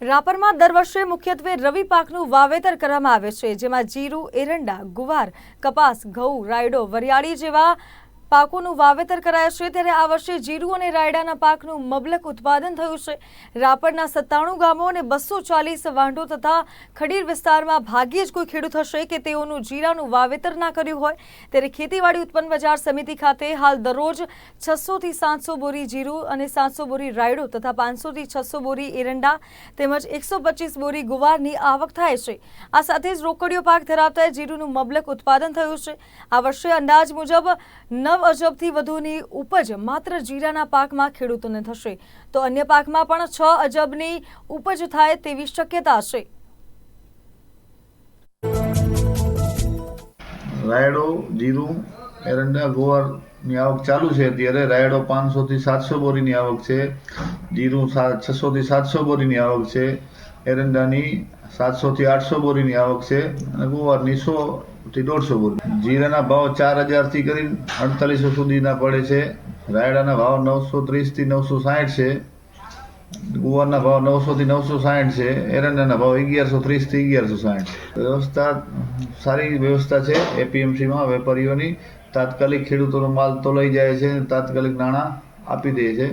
રાપરમાં દર વર્ષે મુખ્યત્વે રવિ પાકનું વાવેતર કરવામાં આવે છે, જેમાં જીરું, એરંડા, ગુવાર, કપાસ, ઘઉં, રાયડો, વરિયાળી જેવા પાકોનું વાવેતર કરાય છે ત્યારે આ વર્ષે જીરું અને રાયડાના પાકનું મબલક ઉત્પાદન થયું છે. રાપરના સત્તાણું ગામો અને બસો ચાલીસ વાંઢો તથા ખડીર વિસ્તારમાં ભાગ્યે જ કોઈ ખેડૂત હશે કે તેઓનું જીરાનું વાવેતર ના કર્યું હોય. ત્યારે ખેતીવાડી ઉત્પન્ન બજાર સમિતિ ખાતે હાલ દરરોજ છસોથી સાતસો બોરી જીરું અને સાતસો બોરી રાયડો તથા પાંચસોથી છસો બોરી એરંડા તેમજ એકસો બોરી ગુવારની આવક થાય છે. આ સાથે જ રોકડીયો પાક ધરાવતા જીરુંનું મબલક ઉત્પાદન થયું છે. આ વર્ષે અંદાજ મુજબ નવ અજબથી વધુની ઉપજ માત્ર જીરાના પાકમાં ખેડૂતોને થશે. તો અન્ય પાકમાં પણ છ અજબની ઉપજ થાય તેવી શક્યતા છે. રાયડો, જીરું, એરંડા, ગોવારની આવક ચાલુ છે અત્યારે. રાયડો પાંચસોથી સાતસો બોરીની આવક છે. જીરું છસોથી સાતસો બોરીની આવક છે. એરંડાની સાતસોથી આઠસો બોરીની આવક છે અને ગોવારની સોથી દોઢસો બોરી. જીરાના ભાવ ચાર હજારથી કરીને અડતાલીસો સુધીના પડે છે. રાયડાના ભાવ નવસો ત્રીસથી નવસો સાઠ છે. ગુવારના ભાવ નવસોથી નવસો સાઠ છે. એરંડાના ભાવ અગિયારસો ત્રીસથી અગિયારસો સાઠ વ્યવસ્થા સારી વ્યવસ્થા છે એપીએમસીમાં વેપારીઓની. તાત્કાલિક ખેડૂતોનો માલ તો લઈ જાય છે તાત્કાલિક નાણાં આપી દે છે.